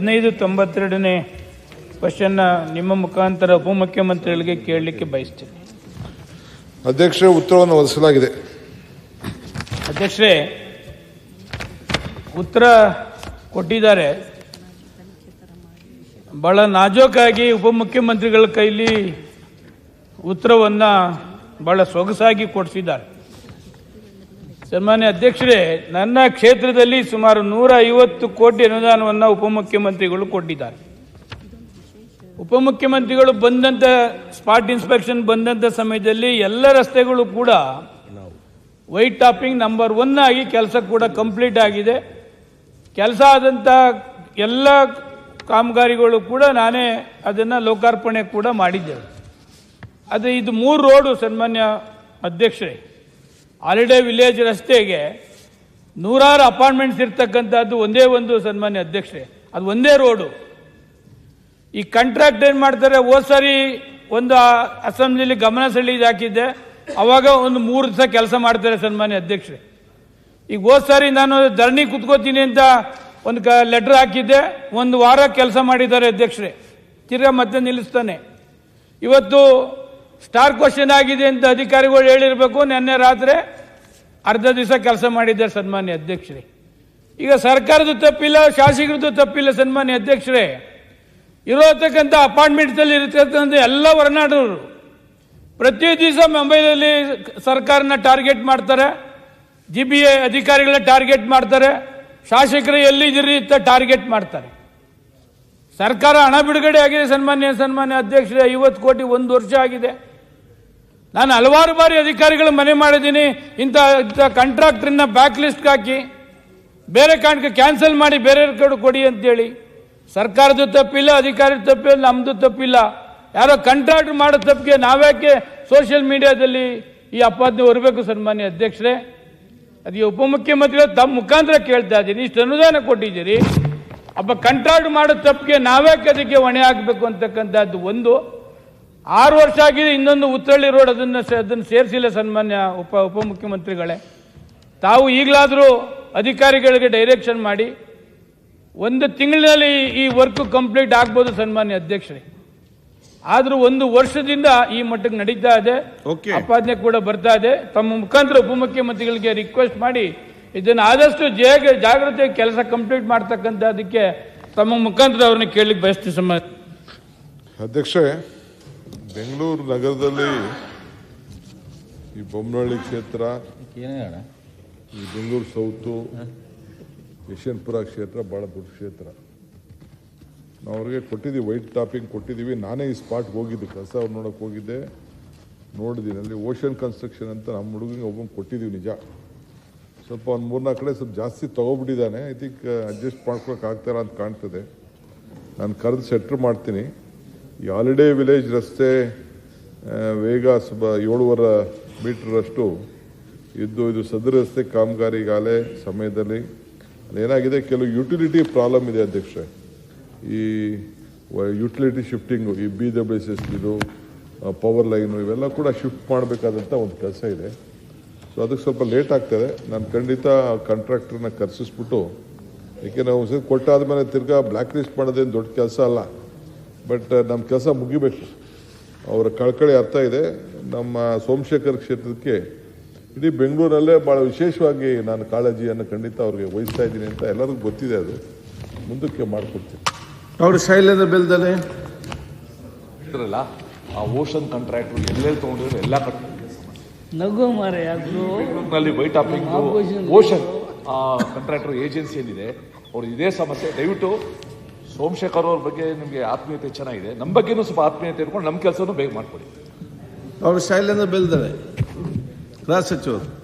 ಹದಿನೈದು ತೊಂಬತ್ತೆರಡನೇ ಕ್ವಶನ್ನ ನಿಮ್ಮ ಮುಖಾಂತರ ಉಪಮುಖ್ಯಮಂತ್ರಿಗಳಿಗೆ ಕೇಳಲಿಕ್ಕೆ ಬಯಸ್ತೀನಿ. ಅಧ್ಯಕ್ಷ ಉತ್ತರವನ್ನು ಒದಗಿಸಲಾಗಿದೆ ಅಧ್ಯಕ್ಷರೇ ಉತ್ತರ ಕೊಟ್ಟಿದ್ದಾರೆ. ಬಹಳ ನಾಜೋಕಾಗಿ ಉಪಮುಖ್ಯಮಂತ್ರಿಗಳ ಕೈಲಿ ಉತ್ತರವನ್ನು ಬಹಳ ಸೊಗಸಾಗಿ ಕೊಡಿಸಿದ್ದಾರೆ. ಸನ್ಮಾನ್ಯ ಅಧ್ಯಕ್ಷರೇ, ನನ್ನ ಕ್ಷೇತ್ರದಲ್ಲಿ ಸುಮಾರು ನೂರ ಐವತ್ತು ಕೋಟಿ ಅನುದಾನವನ್ನು ಉಪಮುಖ್ಯಮಂತ್ರಿಗಳು ಕೊಟ್ಟಿದ್ದಾರೆ. ಉಪಮುಖ್ಯಮಂತ್ರಿಗಳು ಬಂದಂಥ ಸ್ಪಾಟ್ ಇನ್ಸ್ಪೆಕ್ಷನ್ ಬಂದಂಥ ಸಮಯದಲ್ಲಿ ಎಲ್ಲ ರಸ್ತೆಗಳು ಕೂಡ ವೈಟ್ ಟಾಪಿಂಗ್ ನಂಬರ್ ಒನ್ ಆಗಿ ಕೆಲಸ ಕೂಡ ಕಂಪ್ಲೀಟ್ ಆಗಿದೆ. ಕೆಲಸ ಆದಂಥ ಎಲ್ಲ ಕಾಮಗಾರಿಗಳು ಕೂಡ ನಾನೇ ಅದನ್ನು ಲೋಕಾರ್ಪಣೆ ಕೂಡ ಮಾಡಿದ್ದೇವೆ ಅದು ಇದು ಮೂರು ರೋಡು ಸನ್ಮಾನ್ಯ ಅಧ್ಯಕ್ಷರೇ. ಹಾಲಿಡೇ ವಿಲೇಜ್ ರಸ್ತೆಗೆ ನೂರಾರು ಅಪಾರ್ಟ್ಮೆಂಟ್ಸ್ ಇರ್ತಕ್ಕಂಥದ್ದು ಒಂದೇ ಒಂದು ಸನ್ಮಾನ್ಯ ಅಧ್ಯಕ್ಷರೇ. ಅದು ಒಂದೇ ರೋಡು. ಈ ಕಾಂಟ್ರಾಕ್ಟ್ ಏನು ಮಾಡ್ತಾರೆ? ಹೋದ ಸಾರಿ ಒಂದು ಅಸೆಂಬ್ಲಿಲಿ ಗಮನ ಸೆಳೀದು ಹಾಕಿದ್ದೆ. ಅವಾಗ ಒಂದು ಮೂರು ದಿವಸ ಕೆಲಸ ಮಾಡ್ತಾರೆ ಸನ್ಮಾನ್ಯ ಅಧ್ಯಕ್ಷರೇ. ಈಗ ಹೋದ ಸಾರಿ ನಾನು ಧರಣಿ ಕುತ್ಕೋತೀನಿ ಅಂತ ಒಂದು ಕ ಲೆಟ್ರ್ ಹಾಕಿದ್ದೆ. ಒಂದು ವಾರ ಕೆಲಸ ಮಾಡಿದ್ದಾರೆ ಅಧ್ಯಕ್ಷರೇ. ತಿರ್ಗಾ ಮತ್ತೆ ನಿಲ್ಲಿಸ್ತಾನೆ. ಇವತ್ತು ಸ್ಟಾರ್ ಕ್ವಶನ್ ಆಗಿದೆ ಅಂತ ಅಧಿಕಾರಿಗಳು ಹೇಳಿರಬೇಕು. ನಿನ್ನೆ ರಾತ್ರಿ ಅರ್ಧ ದಿವಸ ಕೆಲಸ ಮಾಡಿದ್ದಾರೆ ಸನ್ಮಾನ್ಯ ಅಧ್ಯಕ್ಷರೇ. ಈಗ ಸರ್ಕಾರದ ತಪ್ಪಿಲ್ಲ, ಶಾಸಕರದ್ದು ತಪ್ಪಿಲ್ಲ ಸನ್ಮಾನ್ಯ ಅಧ್ಯಕ್ಷರೇ. ಇರೋತಕ್ಕಂಥ ಅಪಾರ್ಟ್ಮೆಂಟ್ಸಲ್ಲಿ ಇರತಕ್ಕಂಥ ಎಲ್ಲ ಹೊರನಾಡೋರು ಪ್ರತಿ ದಿವಸ ಮುಂಬೈನಲ್ಲಿ ಸರ್ಕಾರನ ಟಾರ್ಗೆಟ್ ಮಾಡ್ತಾರೆ ಜಿ ಬಿ ಎ ಅಧಿಕಾರಿಗಳನ್ನ ಟಾರ್ಗೆಟ್ ಮಾಡ್ತಾರೆ, ಶಾಸಕರು ಎಲ್ಲಿದ್ದೀರಿ ಅಂತ ಟಾರ್ಗೆಟ್ ಮಾಡ್ತಾರೆ. ಸರ್ಕಾರ ಹಣ ಬಿಡುಗಡೆ ಆಗಿದೆ ಸನ್ಮಾನ್ಯ ಸನ್ಮಾನ್ಯ ಅಧ್ಯಕ್ಷರೇ, ಐವತ್ತು ಕೋಟಿ, ಒಂದು ವರ್ಷ ಆಗಿದೆ. ನಾನು ಹಲವಾರು ಬಾರಿ ಅಧಿಕಾರಿಗಳು ಮನೆ ಮಾಡಿದ್ದೀನಿ. ಇಂಥ ಇಂಥ ಕಾಂಟ್ರಾಕ್ಟ್ರನ್ನ ಬ್ಯಾಕ್ ಲಿಸ್ಟ್ಗೆ ಹಾಕಿ, ಬೇರೆ ಕಾರಣಕ್ಕೆ ಕ್ಯಾನ್ಸಲ್ ಮಾಡಿ ಬೇರೆ ಕಡೆ ಕೊಡಿ ಅಂತೇಳಿ. ಸರ್ಕಾರದ ತಪ್ಪಿಲ್ಲ, ಅಧಿಕಾರದ ತಪ್ಪಿಲ್ಲ ನಮ್ಮದು ತಪ್ಪಿಲ್ಲ. ಯಾರೋ ಕಾಂಟ್ರಾಕ್ಟ್ ಮಾಡೋ ತಪ್ಪಿಗೆ ನಾವ್ಯಾಕೆ ಸೋಷಿಯಲ್ ಮೀಡಿಯಾದಲ್ಲಿ ಈ ಅಪಾದನೆ ಬರಬೇಕು ಸನ್ಮಾನ್ಯ ಅಧ್ಯಕ್ಷರೇ? ಅದೇ ಉಪಮುಖ್ಯಮಂತ್ರಿಗಳು ತಮ್ಮ ಮುಖಾಂತರ ಕೇಳ್ತಾ ಇದ್ದೀನಿ. ಇಷ್ಟು ಅನುದಾನ ಕೊಟ್ಟಿದ್ದೀರಿ. ಅಪ್ಪ ಕಂಟ್ರಾಕ್ಟ್ ಮಾಡೋ ತಪ್ಪಿಗೆ ನಾವ್ಯಾಕೆ ಅದಕ್ಕೆ ಹೊಣೆ ಹಾಕಬೇಕು ಅಂತಕ್ಕಂಥದ್ದು ಒಂದು. ಆರು ವರ್ಷ ಆಗಿದೆ ಇನ್ನೊಂದು ಉತ್ತರಳ್ಳಿ ರೋಡ್ ಅದನ್ನು ಅದನ್ನು ಸೇರಿಸಿಲ್ಲ ಸನ್ಮಾನ್ಯ ಉಪ ಉಪಮುಖ್ಯಮಂತ್ರಿಗಳೇ. ತಾವು ಈಗಲಾದರೂ ಅಧಿಕಾರಿಗಳಿಗೆ ಡೈರೆಕ್ಷನ್ ಮಾಡಿ ಒಂದು ತಿಂಗಳಿನಲ್ಲಿ ಈ ವರ್ಕ್ ಕಂಪ್ಲೀಟ್ ಆಗ್ಬೋದು ಸನ್ಮಾನ್ಯ ಅಧ್ಯಕ್ಷರೇ. ಆದರೂ ಒಂದು ವರ್ಷದಿಂದ ಈ ಮಟ್ಟಕ್ಕೆ ನಡೀತಾ ಇದೆ. ಅಪಾದನೆ ಕೂಡ ಬರ್ತಾ ಇದೆ. ತಮ್ಮ ಮುಖಾಂತರ ಉಪಮುಖ್ಯಮಂತ್ರಿಗಳಿಗೆ ರಿಕ್ವೆಸ್ಟ್ ಮಾಡಿ ಇದನ್ನು ಆದಷ್ಟು ಜಾಗ ಜಾಗ್ರತೆ ಕೆಲಸ ಕಂಪ್ಲೀಟ್ ಮಾಡ್ತಕ್ಕಂಥ ಅದಕ್ಕೆ ತಮ್ಮ ಮುಖಾಂತರ ಅವ್ರನ್ನ ಕೇಳಲಿಕ್ಕೆ ಬಯಸ್ತೀವಿ ಸಮ ಅಧ್ಯಕ್ಷೆ ಬೆಂಗಳೂರು ನಗರದಲ್ಲಿ ಈ ಬೊಮ್ಮನಹಳ್ಳಿ ಕ್ಷೇತ್ರ ಈ ಬೆಂಗಳೂರು ಸೌತು ಯಶವಂತಪುರ ಕ್ಷೇತ್ರ ಭಾಳ ದೊಡ್ಡ ಕ್ಷೇತ್ರ. ನಾವು ಅವ್ರಿಗೆ ಕೊಟ್ಟಿದ್ದೀವಿ ವೈಟ್ ಟಾಪಿಂಗ್ ಕೊಟ್ಟಿದ್ದೀವಿ. ನಾನೇ ಈ ಸ್ಪಾಟ್ಗೆ ಹೋಗಿದ್ದೆ ಕೆಲಸ ಅವ್ರು ನೋಡೋಕೆ ಹೋಗಿದ್ದೆ. ನೋಡಿದ್ದೀನಿ ಅಲ್ಲಿ ಓಷನ್ ಕನ್ಸ್ಟ್ರಕ್ಷನ್ ಅಂತ ನಮ್ಮ ಹುಡುಗಿಗೆ ಒಬ್ಬಂಗೆ ಕೊಟ್ಟಿದ್ದೀವಿ ನಿಜ. ಸ್ವಲ್ಪ ಒಂದು ಮೂರ್ನಾಲ್ಕು ಕಡೆ ಸ್ವಲ್ಪ ಜಾಸ್ತಿ ತೊಗೊಬಿಟ್ಟಿದ್ದಾನೆ. ಐ ಥಿಂಕ್ ಅಡ್ಜಸ್ಟ್ ಮಾಡ್ಕೊಳಕ್ಕೆ ಆಗ್ತಾರ ಅಂತ ಕಾಣ್ತದೆ. ನಾನು ಕರೆದು ಸೆಟ್ರ್ ಮಾಡ್ತೀನಿ. ಈ ಹಾಲಿಡೇ ವಿಲೇಜ್ ರಸ್ತೆ ವೇಗ ಸುಬ ಏಳುವರೆ ಮೀಟ್ರಷ್ಟು ಇದ್ದು ಇದು ಸದರಿ ರಸ್ತೆ ಕಾಮಗಾರಿಗಾಲೆ ಸಮಯದಲ್ಲಿ. ಏನಾಗಿದೆ ಕೆಲವು ಯುಟಿಲಿಟಿ ಪ್ರಾಬ್ಲಮ್ ಇದೆ ಅಧ್ಯಕ್ಷೆ ಈ ಯುಟಿಲಿಟಿ ಶಿಫ್ಟಿಂಗು, ಈ ಬಿ ಡಬ್ಲ್ಯೂ ಎಸ್ ಎಸ್ ಇದು ಪವರ್ ಲೈನು ಇವೆಲ್ಲ ಕೂಡ ಶಿಫ್ಟ್ ಮಾಡಬೇಕಾದಂಥ ಒಂದು ಕೆಲಸ ಇದೆ. ಸೊ ಅದಕ್ಕೆ ಸ್ವಲ್ಪ ಲೇಟ್ ಆಗ್ತದೆ. ನಾನು ಖಂಡಿತ ಕಾಂಟ್ರಾಕ್ಟರ್ನ ಕರೆಸಿಸ್ಬಿಟ್ಟು ಏಕೆಂದರೆ ಕೊಟ್ಟಾದ ಮೇಲೆ ತಿರ್ಗಾ ಬ್ಲ್ಯಾಕ್ ಲಿಸ್ಟ್ ಮಾಡೋದೇನು ದೊಡ್ಡ ಕೆಲಸ ಅಲ್ಲ. ಬಟ್ ನಮ್ಮ ಕೆಲಸ ಮುಗಿಬೇಕು. ಅವರ ಕಳ್ಕಳಿ ಅರ್ಥ ಇದೆ. ನಮ್ಮ ಸೋಮಶೇಖರ್ ಕ್ಷೇತ್ರಕ್ಕೆ ಇಡೀ ಬೆಂಗಳೂರಲ್ಲೇ ಭಾಳ ವಿಶೇಷವಾಗಿ ನಾನು ಕಾಳಜಿಯನ್ನು ಖಂಡಿತ ಅವ್ರಿಗೆ ವಹಿಸ್ತಾ ಇದ್ದೀನಿ ಅಂತ ಎಲ್ಲರಿಗೂ ಗೊತ್ತಿದೆ ಅದು. ಮುಂದಕ್ಕೆ ಮಾಡಿಕೊಡ್ತೀನಿ. ಅವರು ಶೈಲೇಂದ್ರ ಬೆಲ್ದಲ್ಲೇ ಇದ್ರಲ್ಲ ಆ ಓಷನ್ ಕಾಂಟ್ರಾಕ್ಟ್ ಎಲ್ಲೆಲ್ಲಿ ತಗೊಂಡಿದ್ರು ಎಲ್ಲ ನಗು ಮಾರೆ ಅದು ವೈಟ್ ಓಷನ್. ಆ ಕಾಂಟ್ರಾಕ್ಟರ್ ಏಜೆನ್ಸಿ ಏನಿದೆ ಅವ್ರು ಇದೇ ಸಮಸ್ಯೆ. ದಯವಿಟ್ಟು ಸೋಮಶೇಖರ್ ಅವ್ರ ಬಗ್ಗೆ ನಿಮಗೆ ಆತ್ಮೀಯತೆ ಚೆನ್ನಾಗಿದೆ. ನಮ್ಮ ಬಗ್ಗೆನೂ ಸ್ವಲ್ಪ ಆತ್ಮೀಯತೆ ಇಟ್ಕೊಂಡು ನಮ್ಮ ಕೆಲಸನೂ ಬೇಗ ಮಾಡಿಕೊಡಿ. ಅವರು ಶೈಲೇಂದ್ರ ಬೆಳೆದಾರೆ ಗೃಹ ಸಚಿವರು.